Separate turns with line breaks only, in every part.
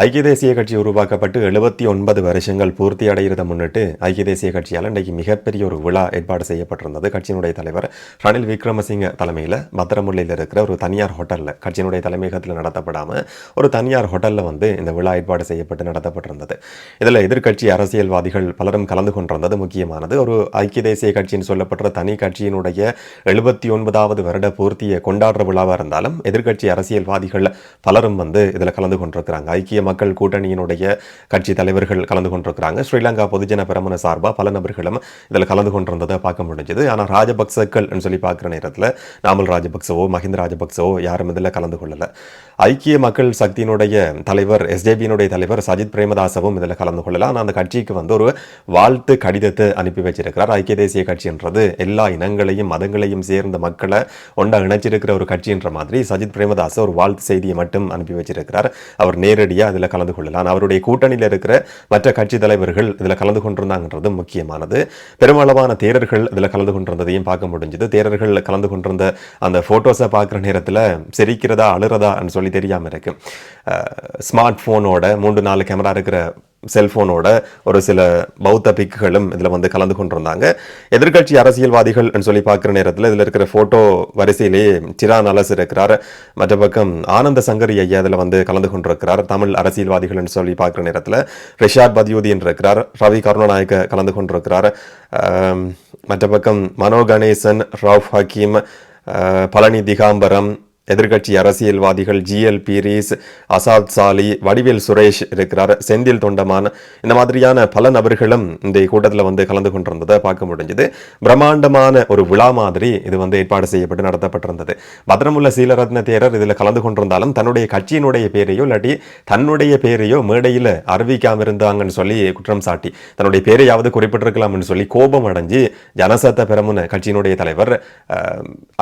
ஐக்கிய தேசிய கட்சி உருவாக்கப்பட்டு எழுபத்தி ஒன்பது வருஷங்கள் பூர்த்தி அடைகிறத முன்னிட்டு ஐக்கிய தேசிய கட்சியால் இன்றைக்கு மிகப்பெரிய ஒரு விழா ஏற்பாடு செய்யப்பட்டிருந்தது. கட்சியினுடைய தலைவர் ரணில் விக்ரமசிங்க தலைமையில் பத்திரமுல்லையில் இருக்கிற ஒரு தனியார் ஹோட்டலில் கட்சியினுடைய தலைமையகத்தில் நடத்தப்படாமல் ஒரு தனியார் ஹோட்டலில் வந்து இந்த விழா ஏற்பாடு செய்யப்பட்டு நடத்தப்பட்டிருந்தது. இதில் எதிர்க்கட்சி அரசியல்வாதிகள் பலரும் கலந்து கொண்டிருந்தது முக்கியமானது. ஒரு ஐக்கிய தேசிய கட்சின்னு சொல்லப்பட்ட தனி கட்சியினுடைய எழுபத்தி ஒன்பதாவது வருட பூர்த்தியை கொண்டாடுற விழாவாக இருந்தாலும் எதிர்க்கட்சி அரசியல்வாதிகள் பலரும் வந்து இதில் கலந்து கொண்டிருக்கிறாங்க. ஐக்கிய மக்கள் கூட்டணியினுடைய கட்சி தலைவர்கள் கலந்து கொண்டிருக்கிறாங்க. ஸ்ரீலங்கா பொதுஜன பிரமண சார்பாக பல நபர்களும் இதில் கலந்து கொண்டிருந்ததை பார்க்க முடிஞ்சது. ஆனால் ராஜபக்சக்கள் சொல்லி பார்க்குற நேரத்தில் நாமல் ராஜபக்சவோ மஹிந்த ராஜபக்சவோ யாரும் இதில் கலந்து கொள்ளலை. ஐக்கிய மக்கள் சக்தியினுடைய தலைவர் எஸ்ஜேபியினுடைய தலைவர் சஜித் பிரேமதாசவும் இதில் கலந்து கொள்ளலாம் ஆனால் அந்த கட்சிக்கு வந்து ஒரு வாழ்த்து கடிதத்தை அனுப்பி வச்சிருக்கிறார். ஐக்கிய தேசிய கட்சின்றது எல்லா இனங்களையும் மதங்களையும் சேர்ந்த மக்களை ஒன்றா இணைச்சிருக்கிற ஒரு கட்சின்ற மாதிரி சஜித் பிரேமதாஸ் ஒரு வாழ்த்து செய்தியை மட்டும் அனுப்பி வச்சிருக்கிறார். அவர் நேரடியாக அதில் கலந்து கொள்ளலாம். அவருடைய கூட்டணியில் இருக்கிற மற்ற கட்சி தலைவர்கள் இதில் கலந்து கொண்டிருந்தாங்கன்றது முக்கியமானது. பெருமளவான தேரர்கள் இதில் கலந்து கொண்டிருந்ததையும் பார்க்க முடிஞ்சது. தேரர்கள் கலந்து கொண்டிருந்த அந்த ஃபோட்டோஸை பார்க்குற நேரத்தில் சிரிக்கிறதா அழுறதான்னு சொல்லி தெரியாமல் இருக்கு. ஸ்மார்ட் ஃபோனோட மூன்று நாலு கேமரா இருக்கிற செல்போனோட ஒரு சில பௌத்த பிக்குகளும் இதில் வந்து கலந்து கொண்டிருந்தாங்க. எதிர்க்கட்சி அரசியல்வாதிகள் சொல்லி பார்க்குற நேரத்தில் இதில் இருக்கிற ஃபோட்டோ வரிசையிலேயே சிரான் அலஸ் இருக்கிறார் மற்ற பக்கம் ஆனந்த சங்கரி ஐயா இதில் வந்து கலந்து கொண்டிருக்கிறார். தமிழ் அரசியல்வாதிகள் சொல்லி பார்க்குற நேரத்தில் ரிஷாட் பதியுதீன் இருக்கிறார். ரவி கருணாநாயக்க கலந்து கொண்டிருக்கிறார். மற்ற பக்கம் மனோ கணேசன் ரவுஃப் ஹக்கீம் பழனி திகாம்பரம் எதிர்க்கட்சி அரசியல்வாதிகள் ஜிஎல் பீரிஸ் அசாத் சாலி வடிவேல் சுரேஷ் இருக்கிறார். செந்தில் தொண்டமான் இந்த மாதிரியான பல நபர்களும் இந்த கூட்டத்தில் வந்து கலந்து கொண்டிருந்ததை பார்க்க முடிஞ்சது. பிரம்மாண்டமான ஒரு விழா மாதிரி இது வந்து ஏற்பாடு செய்யப்பட்டு நடத்தப்பட்டிருந்தது. பத்ரமுள்ள சீலரத்ன தேரர் இதில் கலந்து கொண்டிருந்தாலும் தன்னுடைய கட்சியினுடைய பேரையோ இல்லாட்டி தன்னுடைய பேரையோ மேடையில் அறிவிக்காம இருந்தாங்கன்னு சொல்லி குற்றம் சாட்டி தன்னுடைய பேரையாவது குறிப்பிட்டிருக்கலாம்னு சொல்லி கோபம் அடைஞ்சு ஜனசத்த பெரமுன கட்சியினுடைய தலைவர்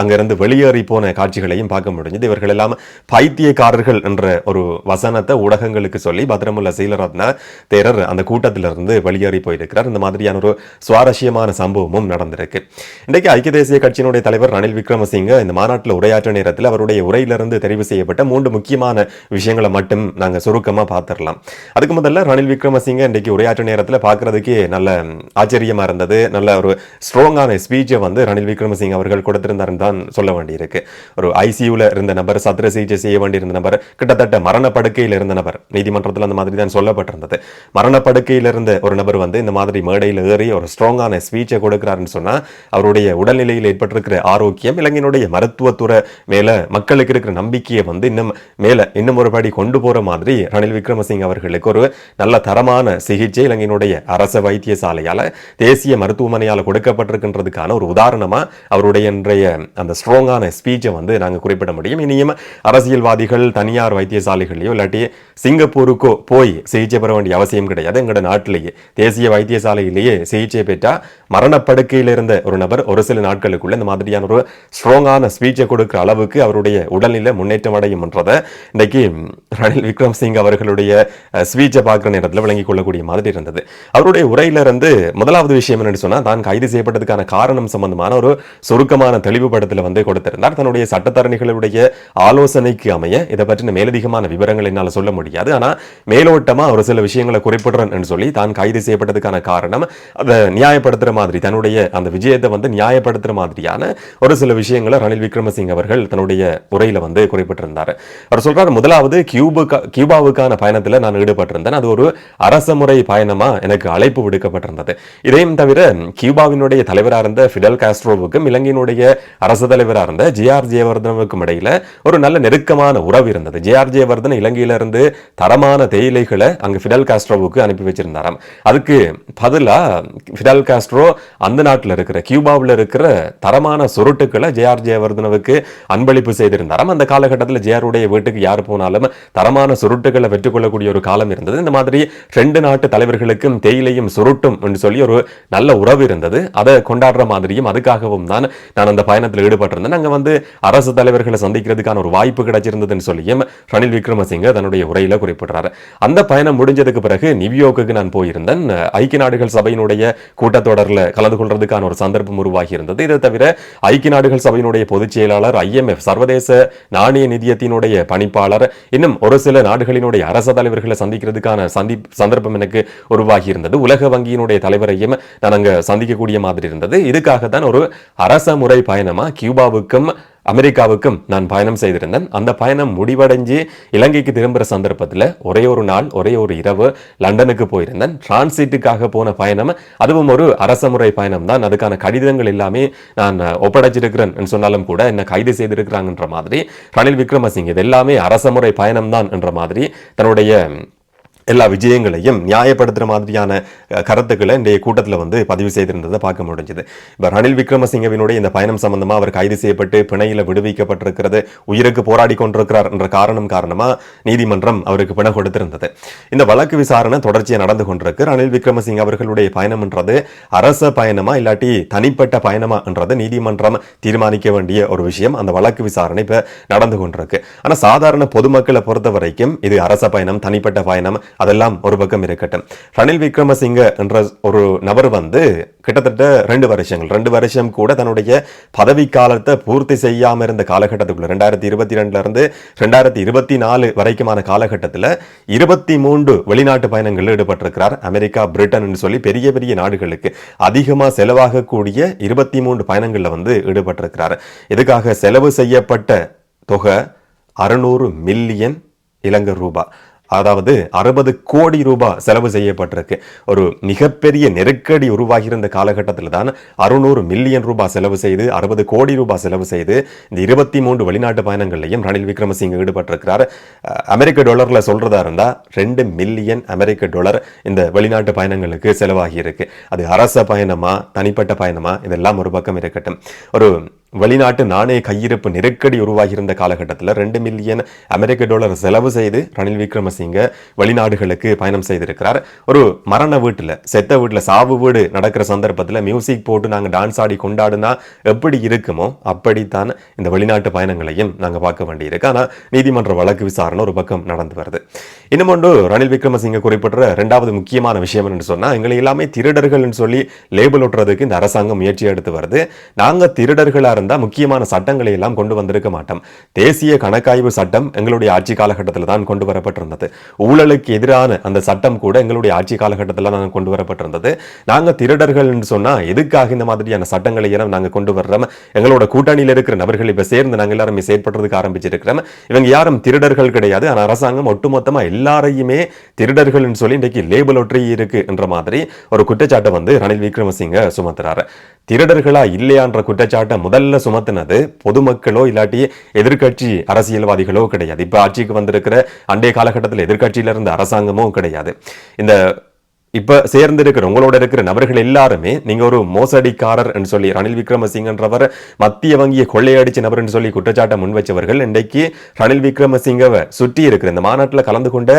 அங்கிருந்து வெளியேறி போன காட்சிகளையும் பார்க்க முடிஞ்சது. இவர்கள் எல்லாம் பைத்தியக்காரர்கள் என்ற ஒரு வசனத்தை ஊடகங்களுக்கு சொல்லி பத்ரமுல்ல சீலரத்ன தேரர் அந்த கூட்டத்திலிருந்து வெளியேறி போயிருக்கிறார். இந்த மாதிரியான ஒரு சுவாரஸ்யமான சம்பவமும் நடந்திருக்கு. இன்றைக்கு ஐக்கிய தேசிய கட்சியினுடைய தலைவர் ரணில் விக்ரமசிங்க இந்த மாநாட்டில் உரையாற்ற நேரத்தில் அவருடைய உரையிலிருந்து தெரிவு செய்யப்பட்ட மூன்று முக்கியமான விஷயங்களை மட்டும் நாங்கள் சுருக்கமாக பார்த்துடலாம். அதுக்கு முதல்ல ரணில் விக்ரமசிங்க இன்றைக்கு உரையாற்ற நேரத்தில் பார்க்கறதுக்கே நல்ல ஆச்சரியமாக இருந்தது. நல்ல ஒரு ஸ்ட்ராங்கான ஸ்பீச்சை வந்து ரணில் விக்ரமசிங்க அவர்கள் கொடுத்திருந்தாருன்னு தான் சொல்ல வேண்டியிருக்கு. ஒரு ஐசியூல இருந்த நபர் சத்திர சிகிச்சை செய்ய வேண்டியிருந்த நபர் கிட்டத்தட்ட மரணப்படுக்கையில் இருந்த நபர். நீதிமன்றத்தில் அந்த மாதிரி தான் சொல்லப்பட்டிருந்தது. மரணப்படுக்கையில் இருந்த ஒரு நபர் வந்து இந்த மாதிரி மேடையில் ஏறி ஒரு ஸ்ட்ராங்கான ஸ்பீச்சை கொடுக்கிறாருன்னு சொன்னா அவருடைய உடல்நிலையில் ஏற்பட்டிருக்கிற ஆரோக்கியம் இளைஞனுடைய மருத்துவத்துறை மேல மக்களுக்கு இருக்கிற நம்பிக்கையை வந்து இன்னும் மேல இன்னும் ஒரு படி கொண்டு போற மாதிரி ரணில் விக்ரமசிங்க அவர்களுக்கு ஒரு நல்ல தரமான சிகிச்சை இலங்கையினுடைய அரச வைத்தியசாலையால் தேசிய மருத்துவமனையால கொடுக்கப்பட்டிருக்கின்றதுக்கான ஒரு உதாரணமா அவருடைய இன்றைய அந்த ஸ்ட்ராங்கான ஸ்பீச்சை வந்து நாங்க குறிப்பிட முடியும். இனியும் அரசியல்வாதிகள் தனியார் வைத்தியசாலைகளையோ இல்லாட்டி சிங்கப்பூருக்கோ போய் சிகிச்சை பெற வேண்டிய அவசியம் கிடையாது. எங்களோட நாட்டிலேயே தேசிய வைத்தியசாலையிலேயே சிகிச்சை பெற்றா மரணப்படுக்கையில் இருந்த ஒரு நபர் ஒரு சில நாட்களுக்குள்ள இந்த மாதிரியான ஒரு ஸ்ட்ராங்கான ஸ்பீச்சை கொடுக்குற அளவுக்கு அவருடைய உடல்நிலை முன்னேற்றம் அடையும் என்றதை இன்றைக்கு ரணில் விக்ரம் சிங் அவர்களுடைய ஸ்பீச்சை பார்க்குற நேரத்தில் விளங்கிக் கொள்ளக்கூடிய மாதிரி இருந்தது. அவருடைய உரையிலிருந்து முதலாவது விஷயம் என்னன்னு சொன்னால் தான் கைது செய்யப்பட்டதுக்கான காரணம் சம்பந்தமான ஒரு சுருக்கமான தெளிவுபடத்தில் வந்து கொடுத்திருந்தார். தன்னுடைய சட்டத்தரணிகளுடைய ஆலோசனைக்கு அமைய இதை பற்றின மேலதிகமான விவரங்கள் என்னால் சொல்ல முடியாது. ஆனால் மேலோட்டமா ஒரு சில விஷயங்களை குறிப்பிடுறேன் சொல்லி தான் கைது செய்யப்பட்டதுக்கான காரணம் அதை நியாயப்படுத்துற மாதிரி தன்னுடைய அந்த விஜயத்தை வந்து நியாயப்படுத்துற மாதிரியான ஒரு சில விஷயங்களை ரணில் விக்ரமசிங் அவர்கள் தன்னுடைய உரையில வந்து குறிப்பிட்டிருந்தார். அவர் சொல்றாரு முதலாவது கியூபுக்கா கியூபாவுக்கான பயணத்தில் நான் ஈடுபட்டிருந்தேன். அது ஒரு அரசமுறை பயணமா எனக்கு அழைப்பு விடுக்கப்பட்டிருந்தது. இதையும் தவிர கியூபாவினுடைய தலைவராக இருந்த ஃபிடல் காஸ்ட்ரோவுக்கும் இலங்கையினுடைய அரசு தலைவராக இருந்த ஜேஆர் ஜெயவர்தனவுக்கும் இடையில ஒரு நல்ல நெருக்கமான உறவு இருந்தது. ஜேஆர் ஜெயவர்தன் இலங்கையிலிருந்து தரமான தேயிலைகளை அங்கே ஃபிடல் காஸ்ட்ரோவுக்கு அனுப்பி வச்சிருந்தாராம். அதுக்கு பதிலாக ஃபிடல் காஸ்ட்ரோ அந்த நாட்டில் இருக்கிற கியூபாவில் இருக்கிற தரமான சுருட்டுக்களை ஜேஆர் ஜெயவர்தனவுக்கு அன்பளிப்பு செய்திருந்தாராம். அந்த காலகட்டத்தில் ஜேஆருடைய வீட்டுக்கு யார் போனாலும் தரமான சுருட்டுகளை பெற்றுக்கொள்ளக்கூடிய ஒரு காலம் இருந்தது. இந்த மாதிரி ரெண்டு நாட்டு தலைவர்களுக்கும் தேயிலையும் சுருட்டும் என்று சொல்லி ஒரு நல்ல உறவு இருந்தது. அதை கொண்டாடுற மாதிரியும் அதுக்காகவும் தான் நான் அந்த பயணத்தில் ஈடுபட்டிருந்தேன். அங்கே வந்து அரசு தலைவர்களை சந்திக்கிறதுக்கான ஒரு வாய்ப்பு கிடைச்சிருந்ததுன்னு சொல்லியும் ரணில் விக்ரமசிங்க தன்னுடைய உரையில குறிப்பிடுறாரு. அந்த பயணம் முடிஞ்சதுக்கு பிறகு நியூயோர்க்கு நான் போயிருந்தேன். ஐக்கிய நாடுகள் சபையினுடைய கூட்டத்தொடரில் கலந்து கொள்றதுக்கான ஒரு சந்தர்ப்பம் உருவாகி இருந்தது இதை தவிர ஐக்கிய நாடுகள் சபையினுடைய பொதுச் செயலாளர் ஐஎம்எஃப் சர்வதேச நாணய நிதியத்தினுடைய பணிப்பாளர் இன்னும் ஒரு சில நாடுகளினுடைய அரச தலைவர்களை சந்திக்கிறதுக்கான சந்தி சந்தர்ப்பம் எனக்கு உருவாகி இருந்தது உலக வங்கியினுடைய தலைவரையும் நான் அங்கே சந்திக்கக்கூடிய மாதிரி இருந்தது. இதுக்காக தான் ஒரு அரச முறை பயணமாக கியூபாவுக்கும் அமெரிக்காவுக்கும் நான் பயணம் செய்திருந்தேன். அந்த பயணம் முடிவடைஞ்சு இலங்கைக்கு திரும்புகிற சந்தர்ப்பத்தில் ஒரே ஒரு நாள் ஒரே ஒரு இரவு லண்டனுக்கு போயிருந்தேன். டிரான்சிட்டுக்காக போன பயணம் அதுவும் ஒரு அரசமுறை பயணம் தான். அதுக்கான கடிதங்கள் எல்லாமே நான் ஒப்படைச்சிருக்கிறேன் சொன்னாலும் கூட என்னை கைது செய்திருக்கிறாங்கன்ற மாதிரி ரணில் விக்ரமசிங் இது எல்லாமே அரசமுறை பயணம் தான் என்ற மாதிரி தன்னுடைய எல்லா விஜயங்களையும் நியாயப்படுத்துகிற மாதிரியான கருத்துக்களை இன்றைய கூட்டத்தில் வந்து பதிவு செய்திருந்ததை பார்க்க முடிஞ்சது. இப்போ ரணில் விக்ரமசிங்கவினுடைய இந்த பயணம் சம்பந்தமாக அவர் கைது செய்யப்பட்டு பிணையில் விடுவிக்கப்பட்டிருக்கிறது உயிருக்கு போராடி கொண்டிருக்கிறார் என்ற காரணம் காரணமாக நீதிமன்றம் அவருக்கு பிணை கொடுத்திருந்தது. இந்த வழக்கு விசாரணை தொடர்ச்சியாக நடந்து கொண்டிருக்கு. ரணில் விக்ரமசிங்க அவர்களுடைய பயணம்ன்றது அரச பயணமா இல்லாட்டி தனிப்பட்ட பயணமா என்றது நீதிமன்றம் தீர்மானிக்க வேண்டிய ஒரு விஷயம். அந்த வழக்கு விசாரணை இப்போ நடந்து கொண்டிருக்கு. ஆனால் சாதாரண பொதுமக்களை பொறுத்த வரைக்கும் இது அரச பயணம் தனிப்பட்ட பயணம் அதெல்லாம் ஒரு பக்கம் இருக்கட்டும். ரணில் விக்ரமசிங்க என்ற ஒரு நபர் வந்து கிட்டத்தட்ட ரெண்டு வருஷங்கள் ரெண்டு வருஷம் கூட தன்னுடைய பதவி காலத்தை பூர்த்தி செய்யாமல் இருந்த காலகட்டத்துக்குள்ள ரெண்டாயிரத்தி இருபத்தி ரெண்டுலேருந்து ரெண்டாயிரத்தி இருபத்தி நாலு வரைக்குமான காலகட்டத்தில் இருபத்தி மூன்று வெளிநாட்டு பயணங்களில் ஈடுபட்டிருக்கிறார். அமெரிக்கா பிரிட்டன் சொல்லி பெரிய பெரிய நாடுகளுக்கு அதிகமாக செலவாகக்கூடிய இருபத்தி மூன்று பயணங்களில் வந்து ஈடுபட்டிருக்கிறார். இதுக்காக செலவு செய்யப்பட்ட தொகை அறுநூறு மில்லியன் இலங்கை ரூபாய். அதாவது அறுபது கோடி ரூபாய் செலவு செய்யப்பட்டிருக்கு. ஒரு மிகப்பெரிய நெருக்கடி உருவாகியிருந்த காலகட்டத்தில் தான் அறுநூறு மில்லியன் ரூபாய் செலவு செய்து அறுபது கோடி ரூபாய் செலவு செய்து இந்த இருபத்தி மூன்று வெளிநாட்டு பயணங்கள்லையும் ரணில் விக்ரமசிங்க ஈடுபட்டிருக்கிறார். அமெரிக்க டாலரில் சொல்றதா இருந்தால் ரெண்டு மில்லியன் அமெரிக்க டாலர் இந்த வெளிநாட்டு பயணங்களுக்கு செலவாகி இருக்கு அது அரச பயணமா தனிப்பட்ட பயணமா? இதெல்லாம் ஒரு பக்கம் இருக்கட்டும். ஒரு வெளிநாட்டு நாணய கையிருப்பு நெருக்கடி உருவாகியிருந்த காலகட்டத்தில் ரெண்டு மில்லியன் அமெரிக்க டாலர் செலவு செய்து ரணில் விக்ரமசிங்க வெளிநாடுகளுக்கு பயணம் செய்திருக்கிறார். ஒரு மரண வீட்டில் செத்த வீட்டில் சாவு வீடு நடக்கிற சந்தர்ப்பத்தில் மியூசிக் போட்டு நாங்கள் டான்ஸ் ஆடி கொண்டாடுனா எப்படி இருக்குமோ அப்படித்தான் இந்த வெளிநாட்டு பயணங்களையும் நாங்கள் பார்க்க வேண்டியிருக்கு. ஆனால் நீதிமன்ற வழக்கு விசாரணை ஒரு பக்கம் நடந்து வருது. இன்னும் ஒன்று ரணில் விக்ரமசிங்க குறிப்பிட்ட ரெண்டாவது முக்கியமான விஷயம் என்று சொன்னால் எங்களை எல்லாமே திருடர்கள்னு சொல்லி லேபிள் ஒட்டுறதுக்கு இந்த அரசாங்கம் முயற்சி எடுத்து வருது. நாங்கள் திருடர்களாக இருந்தால் முக்கியமான சட்டங்களை எல்லாம் கொண்டு வந்திருக்க மாட்டோம். தேசிய கணக்காய்வு சட்டம் எங்களுடைய ஆட்சி காலகட்டத்தில் தான் கொண்டு வரப்பட்டிருந்தது. ஊழலுக்கு எதிரான அந்த சட்டம் கூட எங்களுடைய ஆட்சி காலகட்டத்தில் தான் கொண்டு வரப்பட்டிருந்தது. நாங்கள் திருடர்கள்னு சொன்னால் எதுக்காக இந்த மாதிரியான சட்டங்களை எல்லாம் நாங்கள் கொண்டு வர்றோம்? எங்களோட கூட்டணியில் இருக்கிற நபர்கள் இப்போ சேர்ந்து நாங்கள் எல்லாருமே செயற்படுறதுக்கு ஆரம்பிச்சிருக்கிறோம். இவங்க யாரும் திருடர்கள் கிடையாது. ஆனால் அரசாங்கம் ஒட்டுமொத்தமாக எல்லாரையுமே திருடர்கள்னு சொல்லி இன்றைக்கு லேபிள் ஒற்றி இருக்கு என்ற மாதிரி ஒரு குற்றச்சாட்டை வந்து ரணில் விக்ரமசிங்க சுமத்துறாரு. திருடர்களா இல்லையான்ற குற்றச்சாட்டை முதல்ல சுமத்தினது பொதுமக்களோ இல்லாட்டி எதிர்க்கட்சி அரசியல்வாதிகளோ கிடையாது. இப்ப ஆட்சிக்கு வந்திருக்கிற அண்டைய காலகட்டத்தில் எதிர்க்கட்சியில இருந்த அரசாங்கமும் கிடையாது. இந்த இப்ப சேர்ந்து இருக்கிற உங்களோட இருக்கிற நபர்கள் எல்லாருமே நீங்க ஒரு மோசடிக்காரர் என்று சொல்லி ரணில் விக்ரமசிங்கன்றவர் மத்திய வங்கியை கொள்ளையடிச்ச நபர் என்று சொல்லி குற்றச்சாட்டை முன் வச்சவர்கள் இன்றைக்கு ரணில் விக்ரமசிங்கவை சுற்றி இருக்கிற இந்த மாநாட்டில் கலந்து கொண்ட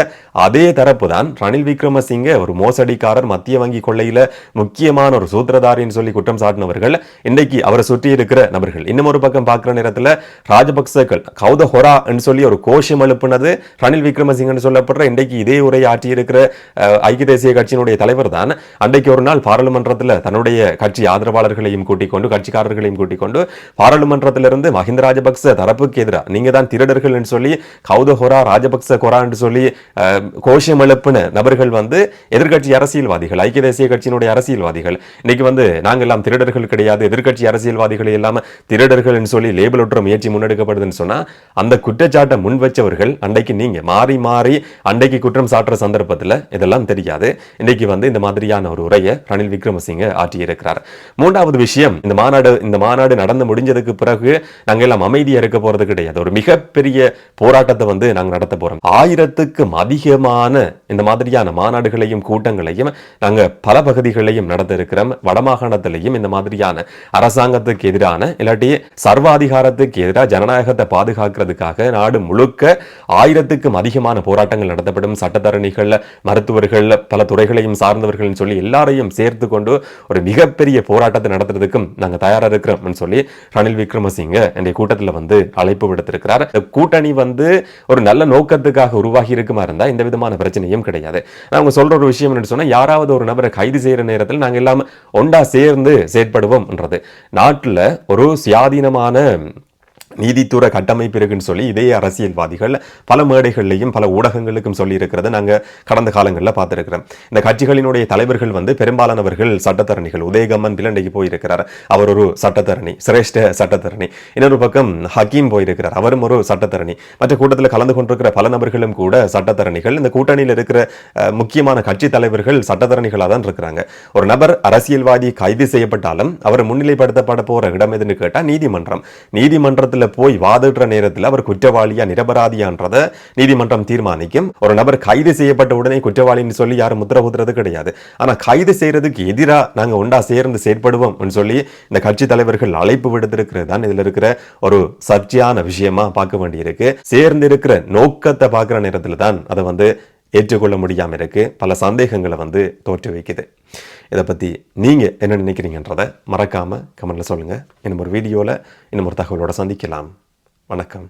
அதே தரப்பு தான் ரணில் விக்ரமசிங்க ஒரு மோசடிக்காரர் மத்திய வங்கி கொள்ளையில முக்கியமான ஒரு சூத்திரதாரின்னு சொல்லி குற்றம் சாட்டினவர்கள் இன்றைக்கு அவரை சுற்றி இருக்கிற நபர்கள். இன்னும் ஒரு பக்கம் பார்க்குற நேரத்தில் ராஜபக்சர்கள் கௌத ஹொரா என்று சொல்லி ஒரு கோஷம் எழுப்பினது ரணில் விக்ரமசிங்கன்னு சொல்லப்படுற இன்றைக்கு இதே உரை ஆற்றியிருக்கிற ஐக்கிய தேசிய கட்சியின் கட்சியினுடைய தலைவர் தான் அன்றைக்கு ஒரு நாள் பாராளுமன்றத்தில் தன்னுடைய கட்சி ஆதரவாளர்களையும் கூட்டிக் கொண்டு கட்சிக்காரர்களையும் கூட்டிக் கொண்டு பாராளுமன்றத்திலிருந்து மஹிந்த ராஜபக்ச தரப்புக்கு எதிராக நீங்க தான் திருடர்கள் என்று சொல்லி கௌத ஹொரா ராஜபக்ச கொரா என்று சொல்லி கோஷம் எழுப்பின நபர்கள் வந்து எதிர்கட்சி அரசியல்வாதிகள் ஐக்கிய தேசிய கட்சியினுடைய அரசியல்வாதிகள். இன்னைக்கு வந்து நாங்கள் எல்லாம் திருடர்கள் கிடையாது எதிர்கட்சி அரசியல்வாதிகள் இல்லாம திருடர்கள் என்று சொல்லி லேபிள் ஒற்ற முயற்சி முன்னெடுக்கப்படுதுன்னு சொன்னா அந்த குற்றச்சாட்டை முன் வச்சவர்கள் அன்றைக்கு நீங்க மாறி மாறி அன்றைக்கு குற்றம் சாட்டுற சந்தர்ப்பத்தில் இதெல்லாம் தெரியாது. இன்னைக்கு வந்து இந்த மாதிரியான ஒரு உரையை ரணில் விக்ரமசிங்க ஆற்றியிருக்கிறார். மூன்றாவது விஷயம் இந்த மாநாடு இந்த மாநாடு நடந்து முடிஞ்சதுக்கு பிறகு நாங்கள் எல்லாம் அமைதியாக இருக்க போறது கிடையாது. ஒரு மிகப்பெரிய போராட்டத்தை வந்து நாங்கள் நடத்த போறோம். ஆயிரத்துக்கும் அதிகமான இந்த மாதிரியான மாநாடுகளையும் கூட்டங்களையும் நாங்கள் பல பகுதிகளையும் நடத்த இருக்கிறோம். வடமாகாணத்திலையும் இந்த மாதிரியான அரசாங்கத்துக்கு எதிரான இல்லாட்டி சர்வாதிகாரத்துக்கு எதிராக ஜனநாயகத்தை பாதுகாக்கிறதுக்காக நாடு முழுக்க ஆயிரத்துக்கும் அதிகமான போராட்டங்கள் நடத்தப்படும். சட்டத்தரணிகள் மருத்துவர்கள் பல துறைகளை துறைகளையும் சார்ந்தவர்கள் சொல்லி எல்லாரையும் சேர்த்து கொண்டு ஒரு மிகப்பெரிய போராட்டத்தை நடத்துறதுக்கும் நாங்க தயாராக இருக்கிறோம்னு சொல்லி ரணில் விக்ரமசிங்க என்னுடைய கூட்டத்தில் வந்து அழைப்பு விடுத்திருக்கிறார். இந்த கூட்டணி வந்து ஒரு நல்ல நோக்கத்துக்காக உருவாகி இருக்குமா இருந்தா இந்த விதமான பிரச்சனையும் கிடையாது. அவங்க சொல்ற ஒரு விஷயம் என்னன்னு சொன்னா யாராவது ஒரு நபரை கைது செய்யற நேரத்தில் நாங்க எல்லாம் ஒண்டா சேர்ந்து செயற்படுவோம்ன்றது. நாட்டுல ஒரு சுயாதீனமான நீதித்துறை கட்டமைப்பு இருக்குன்னு சொல்லி இதே அரசியல்வாதிகள் பல மேடைகள்லையும் பல ஊடகங்களுக்கும் சொல்லியிருக்கிறத நாங்கள் கடந்த காலங்களில் பார்த்துருக்கிறோம். இந்த கட்சிகளினுடைய தலைவர்கள் வந்து பெரும்பாலானவர்கள் சட்டத்தரணிகள். உதயகம்மன் பிலண்டைக்கு போயிருக்கிறார். அவர் ஒரு சட்டத்தரணி சிரேஷ்ட சட்டத்தரணி. இன்னொரு பக்கம் ஹக்கீம் போயிருக்கிறார். அவரும் ஒரு சட்டத்தரணி. மற்ற கூட்டத்தில் கலந்து கொண்டிருக்கிற பல நபர்களும் கூட சட்டத்தரணிகள். இந்த கூட்டணியில் இருக்கிற முக்கியமான கட்சி தலைவர்கள் சட்டத்தரணிகளாக தான் இருக்கிறாங்க. ஒரு நபர் அரசியல்வாதி கைது செய்யப்பட்டாலும் அவர் முன்னிலைப்படுத்தப்பட போகிற இடம் எதுன்னு கேட்டால் நீதிமன்றம். நீதிமன்றத்தில் போய் வாதிடுற நேரத்தில் அவர் குற்றவாளியா நிரபராதியான்றத நீதிமன்றம் தீர்மானிக்கும். ஒரு நபர் கைது செய்யப்பட்ட உடனே குற்றவாளின்னு சொல்லி யாரும் முத்திர குத்துறது கிடையாது. ஆனா கைது செய்யறதுக்கு எதிரா நாங்க ஒன்றா சேர்ந்து செயற்படுவோம் சொல்லி இந்த கட்சி தலைவர்கள் அழைப்பு விடுத்திருக்கிறது தான். இதில் இருக்கிற ஒரு சர்ச்சையான விஷயமா பார்க்க வேண்டியிருக்கு. சேர்ந்து இருக்கிற நோக்கத்தை பார்க்குற நேரத்தில் தான் அதை வந்து ஏற்றுக்கொள்ள முடியாமல் இருக்குது பல சந்தேகங்களை வந்து தோற்று வைக்குது. இதை பற்றி நீங்கள் என்ன நினைக்கிறீங்கன்றதை மறக்காமல் கமெண்டில் சொல்லுங்கள் இன்னும் ஒரு வீடியோவில் இன்னும் ஒரு தகவலோடு சந்திக்கலாம். வணக்கம்.